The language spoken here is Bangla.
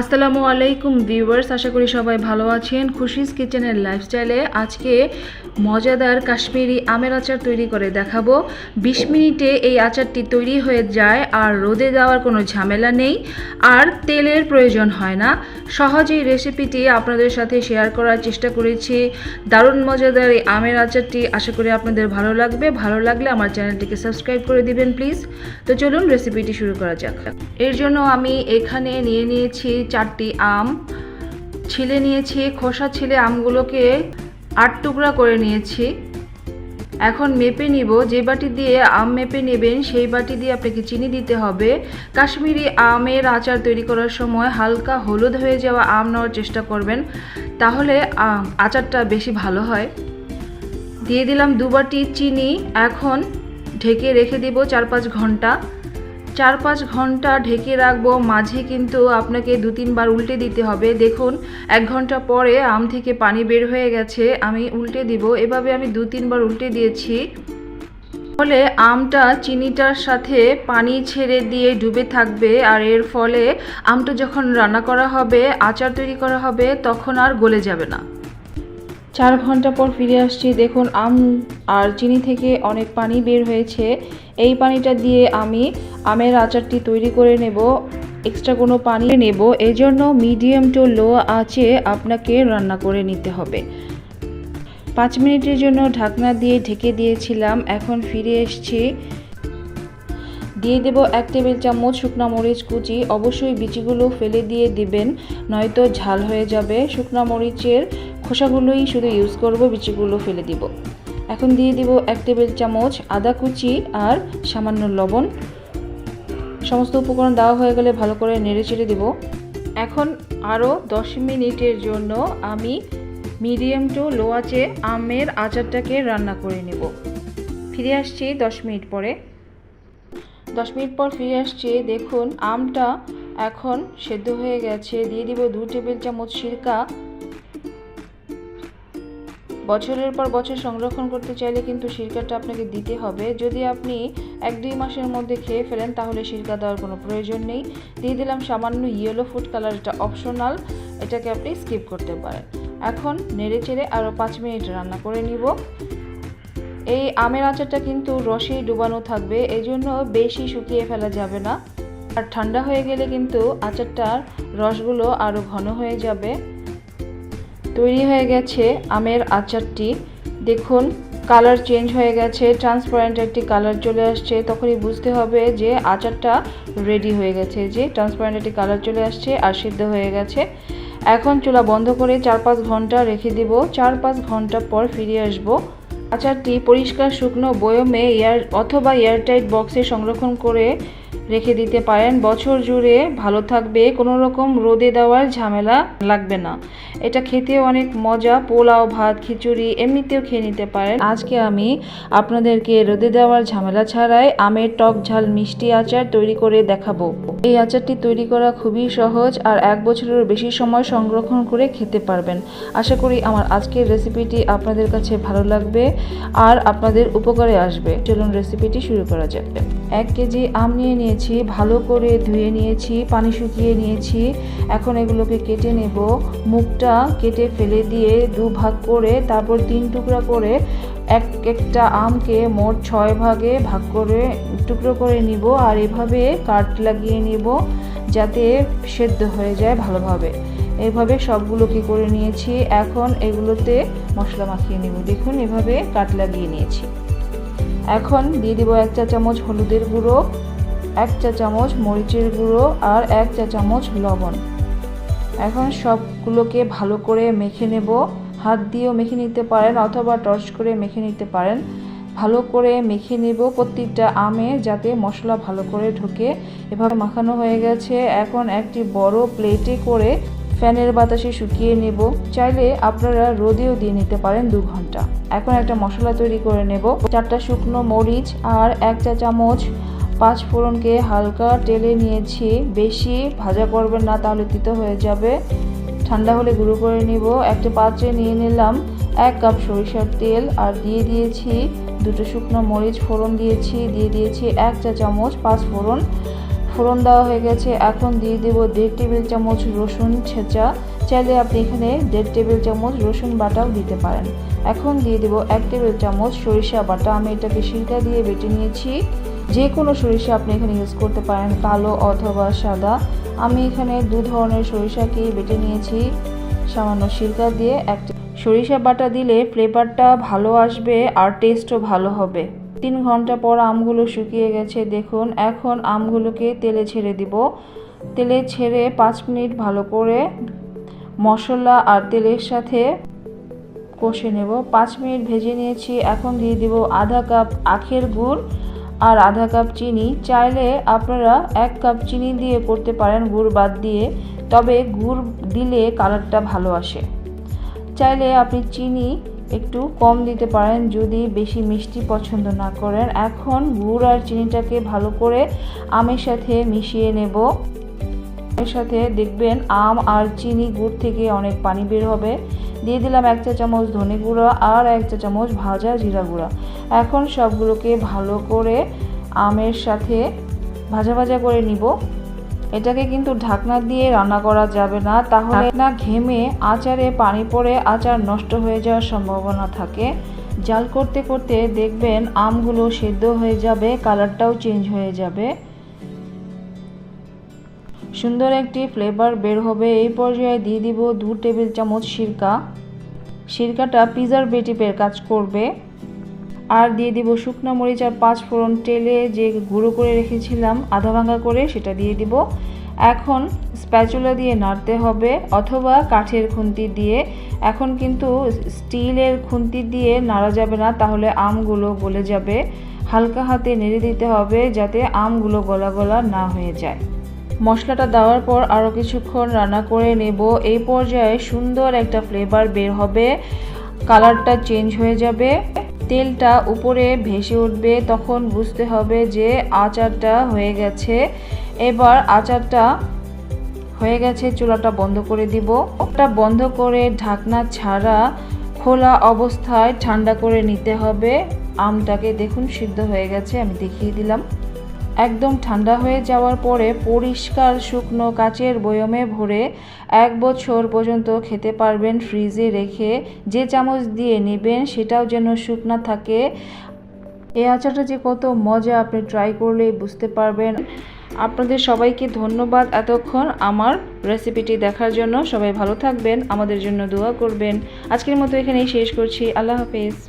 আসসালামু আলাইকুম ভিউয়ার্স, আশা করি সবাই ভালো আছেন। খুশিস কিচেনের লাইফস্টাইলে আজকে মজাদার কাশ্মীরি আমের আচার তৈরি করে দেখাবো। বিশ মিনিটে এই আচারটি তৈরি হয়ে যায় আর রোদে দেওয়ার কোনো ঝামেলা নেই, আর তেলের প্রয়োজন হয় না। সহজেই রেসিপিটি আপনাদের সাথে শেয়ার করার চেষ্টা করেছি। দারুণ মজাদার এই আমের আচারটি, আশা করি আপনাদের ভালো লাগবে। ভালো লাগলে আমার চ্যানেলটিকে সাবস্ক্রাইব করে দিবেন প্লিজ তো চলুন রেসিপিটি শুরু করা যাক। এর জন্য আমি এখানে নিয়ে নিয়েছি চারটি আম, ছিলে নিয়েছি, খোসা ছিলে আমগুলোকে আট টুকরা করে নিয়েছি। এখন মেপে নিব, যে বাটি দিয়ে আম মেপে নেবেন, সেই বাটি দিয়ে আপনাকে চিনি দিতে হবে। কাশ্মীরি আমের আচার তৈরি করার সময় হালকা হলুদ হয়ে যাওয়া আম নেওয়ার চেষ্টা করবেন, তাহলে আচারটা বেশি ভালো হয়। দিয়ে দিলাম দু বাটি চিনি, এখন ঢেকে রেখে দিব চার পাঁচ ঘণ্টা। চার পাঁচ ঘণ্টা ঢেকে রাখব, মাঝে কিন্তু আপনাকে দু, তিনবার উল্টে দিতে হবে। দেখুন, এক ঘণ্টা পরে আম থেকে পানি বের হয়ে গেছে, আমি উল্টে দিব। এভাবে আমি দু, তিনবার উল্টে দিয়েছি। ফলে আমটা চিনিটার সাথে পানি ছেড়ে দিয়ে ডুবে থাকবে আর এর ফলে আমটা যখন রান্না করা হবে, আচার তৈরি করা হবে, তখন আর গলে যাবে না। চার ঘণ্টা পর ফিরে আসছি। দেখুন, আম আর চিনি থেকে অনেক পানি বের হয়েছে। এই পানিটা দিয়ে আমি আমের আচারটি তৈরি করে নেব। এক্সট্রা কোনো পানি নেব। এই জন্য মিডিয়াম টু লো আঁচে আপনাকে রান্না করে নিতে হবে। পাঁচ মিনিটের জন্য ঢাকনা দিয়ে ঢেকে দিয়েছিলাম। এখন ফিরে এসছি। দিয়ে দেব এক টেবিল চামচ শুকনো মরিচ কুচি। অবশ্যই বিচিগুলো ফেলে দিয়ে দিবেন, নয়তো ঝাল হয়ে যাবে। শুকনো মরিচের খোসাগুলোই শুধু ইউজ করব, বিচিগুলো ফেলে দিব। এখন দিয়ে দিব এক টেবিল চামচ আদা কুচি আর সামান্য লবণ। সমস্ত উপকরণ দেওয়া হয়ে গেলে ভালো করে নেড়ে চেড়ে দেব। এখন আরও দশ মিনিটের জন্য আমি মিডিয়াম টু লো আঁচে আমের আচারটাকে রান্না করে নেব। ফিরে আসছি দশ মিনিট পরে। দশ মিনিট পর ফিরে আসছি, দেখুন আমটা এখন সেদ্ধ হয়ে গেছে। দিয়ে দিব দু টেবিল চামচ সিরকা। বছরের পর বছর সংরক্ষণ করতে চাইলে কিন্তু সিরকাটা আপনাকে দিতে হবে। যদি আপনি এক দুই মাসের মধ্যে খেয়ে ফেলেন, তাহলে সিরকা দেওয়ার কোনো প্রয়োজন নেই। দিয়ে দিলাম সামান্য ইয়েলো ফুড কালার এটা অপশনাল এটাকে আপনি স্কিপ করতে পারেন। এখন নেড়ে চেড়ে আরও পাঁচ মিনিট রান্না করে নিব। এই আমের আচারটা কিন্তু রসেই ডুবানো থাকবে এই জন্য বেশি শুকিয়ে ফেলা যাবে না। আর ঠান্ডা হয়ে গেলে কিন্তু আচারটার রসগুলো আরও ঘন হয়ে যাবে। তৈরি হয়ে গেছে আমের আচারটি। দেখুন, কালার চেঞ্জ হয়ে গেছে ট্রান্সপারেন্ট একটি কালার চলে আসছে। তখনই বুঝতে হবে যে আচারটা রেডি হয়ে গেছে, যে ট্রান্সপারেন্ট একটি কালার চলে আসছে আর সিদ্ধ হয়ে গেছে। এখন চুলা বন্ধ করে চার পাঁচ ঘণ্টা রেখে দিব। চার পাঁচ ঘণ্টা পর ফিরে আসব। আচারটি পরিষ্কার, শুকনো বয়মে এয়ার অথবা এয়ারটাইট বক্সে সংরক্ষণ করে রেখে দিতে পারেন। বছর জুড়ে ভালো থাকবে কোনো রকম রোদে দেওয়ার ঝামেলা লাগবে না। এটা খেতে অনেক মজা, পোলাও, ভাত, খিচুড়ি, এমনিতেও খেয়ে নিতে পারেন। আজকে আমি আপনাদেরকে রোদে দেওয়ার ঝামেলা ছাড়াই আমের টক ঝাল মিষ্টি আচার তৈরি করে দেখাবো। এই আচারটি তৈরি করা খুবই সহজ আর এক বছরের বেশি সময় সংরক্ষণ করে খেতে পারবেন। আশা করি আমার আজকের রেসিপিটি আপনাদের কাছে ভালো লাগবে আর আপনাদের উপকারে আসবে। চলুন রেসিপিটি শুরু করা যাক। এক কেজি আম নিয়ে নিয়েছি, ভালো করে ধুয়ে নিয়েছি, পানি শুকিয়ে নিয়েছি। এখন এগুলোকে কেটে নেব। মুখটা কেটে ফেলে দিয়ে দু ভাগ করে, তারপর তিন টুকরা করে এক একটা আমকে মোট ছয় ভাগে ভাগ করে টুকরো করে নিব আর এভাবে কাট লাগিয়ে নিব যাতে সেদ্ধ হয়ে যায় ভালোভাবে। এইভাবে সবগুলোকে করে নিয়েছি? এখন এগুলোতে মশলা মাখিয়ে নেব। দেখুন, এভাবে কাট লাগিয়ে নিয়েছি। এখন দিয়ে দিব এক চা চামচ হলুদের গুঁড়ো। এক চা চামচ মরিচের গুঁড়ো আর এক চা চামচ লবণ। এখন সবগুলোকে ভালো করে মেখে নেব। হাত দিয়েও মেখে নিতে পারেন অথবা টর্চ করে মেখে নিতে পারেন। ভালো করে মেখে নেব প্রত্যেকটা আমে যাতে মশলা ভালো করে ঢোকে। এভাবে মাখানো হয়ে গেছে। এখন একটি বড় প্লেটে করে ফ্যানের বাতাসে শুকিয়ে নেব। চাইলে আপনারা রোদেও দিয়ে নিতে পারেন দু ঘণ্টা। এখন একটা মশলা তৈরি করে নেব। চারটা শুকনো মরিচ আর এক চা চামচ পাঁচ ফোড়নকে হালকা টেলে নিয়েছি। বেশি ভাজা করবেন না, তাহলে তিতো হয়ে যাবে। ঠান্ডা হলে গুঁড়ো করে নিব। একটা পাত্রে নিয়ে নিলাম এক কাপ সরিষার তেল আর দিয়ে দিয়েছি দুটো শুকনো মরিচ ফোড়ন দিয়েছি। দিয়ে দিয়েছি এক চা চামচ পাঁচ ফোড়ন। ফোড়ন দেওয়া হয়ে গেছে। এখন দিয়ে দেব দেড় টেবিল চামচ রসুন ছেঁচা। চাইলে আপনি এখানে দেড় টেবিল চামচ রসুন বাটাও দিতে পারেন। এখন দিয়ে দেব এক টেবিল চামচ সরিষা বাটা। আমি এটাকে সিরকা দিয়ে বেটে নিয়েছি। যে কোনো সরিষা আপনি এখানে ইউজ করতে পারেন, কালো অথবা সাদা। আমি এখানে দু ধরনের সরিষাকে বেটে নিয়েছি। সামান্য সিরকা দিয়ে একটা সরিষা বাটা দিলে ফ্লেভারটা ভালো আসবে আর টেস্টও ভালো হবে। তিন ঘণ্টা পর আমগুলো শুকিয়ে গেছে, দেখুন। এখন আমগুলোকে তেলে ছেড়ে দিব। তেলে ছেড়ে পাঁচ মিনিট ভালো করে মশলা আর তেলের সাথে কষে নেব। পাঁচ মিনিট ভেজে নিয়েছি। এখন দিয়ে দিব আধা কাপ আখের গুড়। আর আধা কাপ চিনি চাইলে আপনারা এক কাপ চিনি দিয়ে করতে পারেন, গুড় বাদ দিয়ে। তবে গুড় দিলে কালারটা ভালো আসে। চাইলে আপনি চিনি একটু কম দিতে পারেন যদি বেশি মিষ্টি পছন্দ না করেন। এখন গুড় আর চিনিটাকে ভালো করে আমের সাথে মিশিয়ে নেব। এর সাথে দেখবেন আম আর চিনি গুড় থেকে অনেক পানি বের হবে। দিয়ে দিলাম এক চা চামচ ধনে গুঁড়া আর এক চা চামচ ভাজা জিরা গুঁড়া। এখন সবগুলোকে ভালো করে আমের সাথে ভাজা ভাজা করে নিব। এটাকে কিন্তু ঢাকনা দিয়ে রান্না করা যাবে না। তাহলে না ঘেমে আচারে পানি পড়ে আচার নষ্ট হয়ে যাওয়ার সম্ভাবনা থাকে। জাল করতে করতে দেখবেন আমগুলো সেদ্ধ হয়ে যাবে, কালারটাও চেঞ্জ হয়ে যাবে। সুন্দর একটি ফ্লেভার বের হবে। এই পর্যায়ে দিয়ে দিব দু টেবিল চামচ সিরকা। সিরকাটা পিজার প্রিজারভেটিভের কাজ করবে। আর দিয়ে দিব শুকনো মরিচ আর পাঁচ ফোড়ন তেলে যে গুঁড়ো করে রেখেছিলাম, আধা ভাঙা করে সেটা দিয়ে দিব। এখন স্প্যাচুলা দিয়ে নাড়তে হবে অথবা কাঠের খুন্তি দিয়ে। এখন কিন্তু স্টিলের খুন্তি দিয়ে নাড়া যাবে না, তাহলে আমগুলো গলে যাবে। হালকা হাতে নেড়ে দিতে হবে যাতে আমগুলো গলা গলা না হয়ে যায়। মশলাটা দেওয়ার পর আরও কিছুক্ষণ রান্না করে নেব। এই পর্যায়ে সুন্দর একটা ফ্লেভার বের হবে। কালারটা চেঞ্জ হয়ে যাবে। তেলটা উপরে ভেসে উঠবে। তখন বুঝতে হবে যে আচারটা হয়ে গেছে। এবার আচারটা হয়ে গেছে, চুলাটা বন্ধ করে দিব। ওটা বন্ধ করে ঢাকনা ছাড়া খোলা অবস্থায় ঠান্ডা করে নিতে হবে। আমটাকে দেখুন, সিদ্ধ হয়ে গেছে, আমি দেখিয়ে দিলাম। একদম ঠান্ডা হয়ে যাওয়ার পরে পরিষ্কার শুকনো কাচের বয়মে ভরে এক বছর পর্যন্ত খেতে পারবেন ফ্রিজে রেখে। যে চামচ দিয়ে নেবেন সেটাও যেন শুকনা থাকে। এই আচারটা যে কত মজা, আপনি ট্রাই করলেই বুঝতে পারবেন। আপনাদের সবাইকে ধন্যবাদ এতক্ষণ আমার রেসিপিটি দেখার জন্য। সবাই ভালো থাকবেন, আমাদের জন্য দোয়া করবেন। আজকের মতো এখানেই শেষ করছি। আল্লাহ হাফেজ।